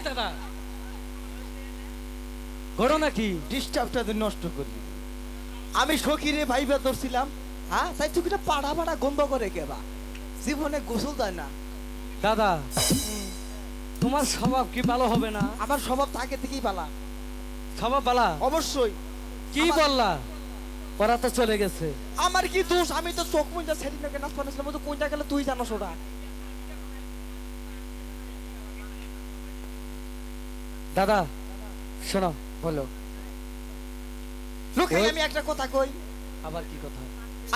দাদা। ঘটনা কি ডিস্টার্বটা তুই নষ্ট করলি? আমি সখীরে ভাইবা ধরছিলাম হ্যাঁ? তাই তুই কিনা পাড়া পাড়া গন্ধ করে কেবা জীবনে গোসল দেয় না। দাদা তোমার স্বভাব কি ভালো হবে না? আমার স্বভাব তাকে থেকেই পালা স্বভাব বালা অবশ্যই। কি বললা? ওরা তো চলে গেছে। আমার কি দোষ? আমি তো চোখ মুঞ্জা ছেড়ি না নাচ পানিছিলাম তো কোনটা গেলে তুই জানোস ওটা? দাদা শোনো বলো। লোকে আমি একটা কথা কই। আবার কি কথা?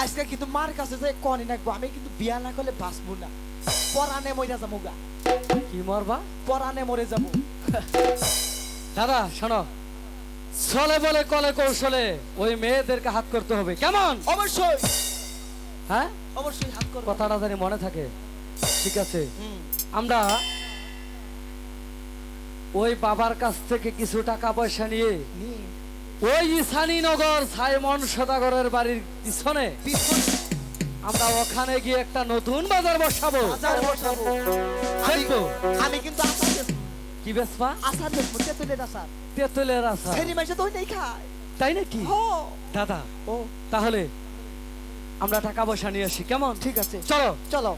আজকে কিন্তু মার কাছে যে কনি নাকবো আমি কিন্তু বিয়া না করলে বাঁচবো না। পরানে মরে যাব গা। কি মরবা? পরানে মরে যাব। দাদা শোনো। চলে বলে কলে কৌশলে ওই মেয়েদেরকে হাত করতে হবে। কেমন? অবশ্যই। হ্যাঁ? অবশ্যই হাত করব। কথাটা জানি মনে থাকে। ঠিক আছে। হুম, আমরা ওই বাবার কাছ থেকে কিছু টাকা পয়সা নিয়ে ওই ইসানীনগর সাইমন সদাগরের বাড়ির পিছনে আমরা ওখানে গিয়ে একটা নতুন বাজার বসাবো। বসাবো। আমি কিন্তু কি বেসপা আসার দেবো তেতুলের আসার তেঁতুলের আশা ছেড়ি মাসে তো ওই নেই খায়। তাই নাকি? দাদা ও। তাহলে আমরা টাকা পয়সা নিয়ে আসি কেমন? ঠিক আছে। চলো। চলো।